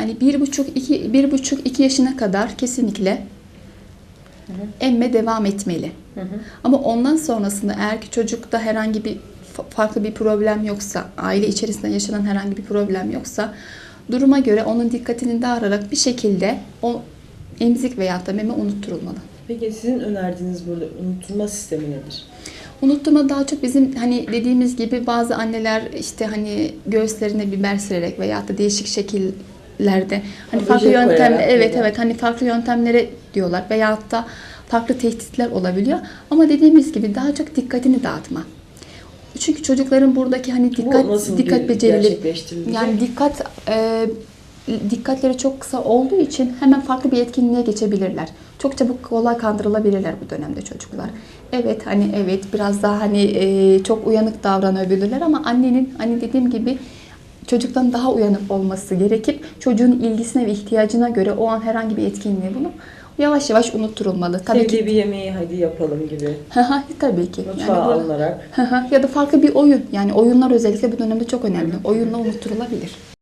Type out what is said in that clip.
Yani bir buçuk iki bir buçuk iki yaşına kadar kesinlikle emme devam etmeli. Ama ondan sonrasında eğer ki çocukta herhangi bir fa- farklı bir problem yoksa, aile içerisinde yaşanan herhangi bir problem yoksa duruma göre onun dikkatini dağırarak bir şekilde o emzik veya da meme unutturulmalı. Peki sizin önerdiğiniz burada unutturma sistemi nedir? Unutturma daha çok bizim hani dediğimiz gibi bazı anneler işte hani göğüslerine biber sürerek veya da değişik şekillerde hani Ha, farklı yöntem evet evet hani farklı yöntemlere diyorlar veya da farklı tehditler olabiliyor. Ama dediğimiz gibi daha çok dikkatini dağıtma. Çünkü çocukların buradaki hani dikkat dikkat becerileri yani dikkat e, dikkatleri çok kısa olduğu için hemen farklı bir etkinliğe geçebilirler. Çok çabuk kolay kandırılabilirler bu dönemde çocuklar. Evet hani evet biraz daha hani e, çok uyanık davranabilirler ama annenin hani dediğim gibi çocuktan daha uyanık olması gerekip çocuğun ilgisine ve ihtiyacına göre o an herhangi bir etkinliği bulup yavaş yavaş unutturulmalı. Tabii Sevdiği ki bir yemeği hadi yapalım gibi. tabii ki. Mutfağa burada- alınarak. ya da farklı bir oyun. Yani oyunlar özellikle bu dönemde çok önemli. Oyunla unutturulabilir.